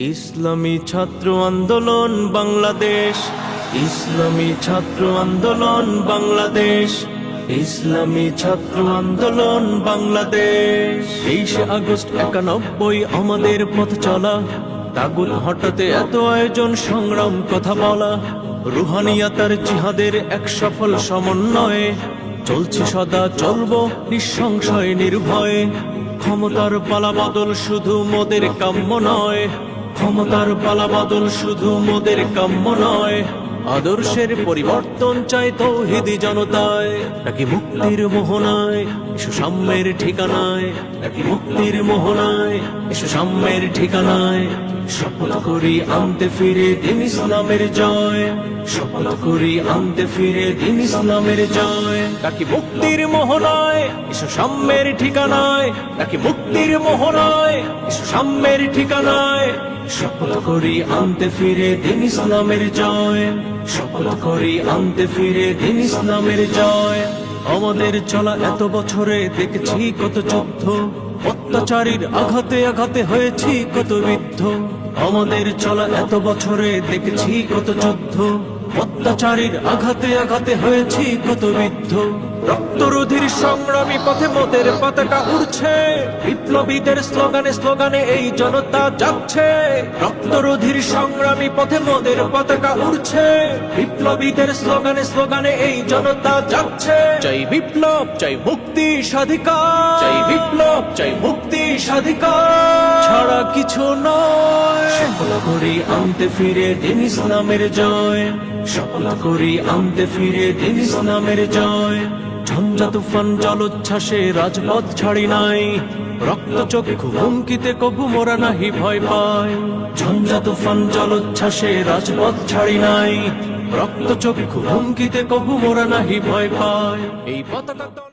ইসলামী ছাত্র আন্দোলন বাংলাদেশ। ইসলামী ছাত্র আন্দোলন বাংলাদেশ। ইসলামী ছাত্র আন্দোলন বাংলাদেশ। তেইশে আগস্ট একানব্বই আমাদের পথ চলা। তাগুল হঠাতে এত আয়োজন, সংগ্রাম, কথা বলা। রুহানিয়াতার জিহাদের এক সফল সমন্বয়ে চলছে সদা, চলবো নিঃসংশয় নির্ভয়ে। ক্ষমতার পালাবদল শুধু মোদের কাম্য নয়। ক্ষমতার পালাবদল শুধু মোদের কাম্য নয়। আদর্শের পরিবর্তন চাই তৌহিদি জনতায়। নাকি মুক্তির মোহনায় এসো সাম্যের ঠিকানায়। নাকি মুক্তির মোহনায় এসো সাম্যের ঠিকানায়। শপথ করি আনতে ফিরে দিন ইসলামের জয়। শপথ করি আনতে ফিরে দিন ইসলামের জয়। নাকি মুক্তির মোহনায় এসো সাম্যের ঠিকানায়। নাকি মুক্তির মোহনায় এসো সাম্যের ঠিকানায়। শপথ করি আনতে ফিরে দিন ইসলামের জয়। শপথ করি আনতে ফিরে দিন ইসলামের জয়। আমাদের চলা এত বছরে দেখেছি কত যুদ্ধ। অত্যাচারীর আঘাতে আঘাতে হয়েছি কত বৃদ্ধ। আমাদের চলা এত বছরে দেখেছি কত যুদ্ধ। অত্যাচারীর আঘাতে আঘাতে হয়েছি কত বিদ্ধ। রক্তরোধীর সংগ্রামী পথে মোদের পতাকা উড়ছে। বিপ্লবীদের স্লোগানে স্লোগানে এই জনতা যাচ্ছে। রক্তরোধীর সংগ্রামী পথে মোদের পতাকা উড়ছে। বিপ্লবীদের স্লোগানে স্লোগানে এই জনতা যাচ্ছে। চাই বিপ্লব চাই মুক্তি স্বাধিকার। চাই বিপ্লব চাই মুক্তি স্বাধিকার। ছাড়া কিছু নয়। সফল করি আনতে ফিরে দিন ইসলামের জয়। সফল করি আনতে ফিরে দিন ইসলামের জয়। ঝঞ্ঝা তুফান জলোচ্ছ্বাসে রাজপথ ছাড়ি নাই। রক্ত চক্ষু হুমকিতে কবু মোরা নাহি ভয় পায় ঝঞ্ঝা তুফান জলোচ্ছ্বাসে রাজপথ ছাড়ি নাই। রক্ত চক্ষু হুমকিতে কবু মোরা নাহি ভয় পায় এই পতাকা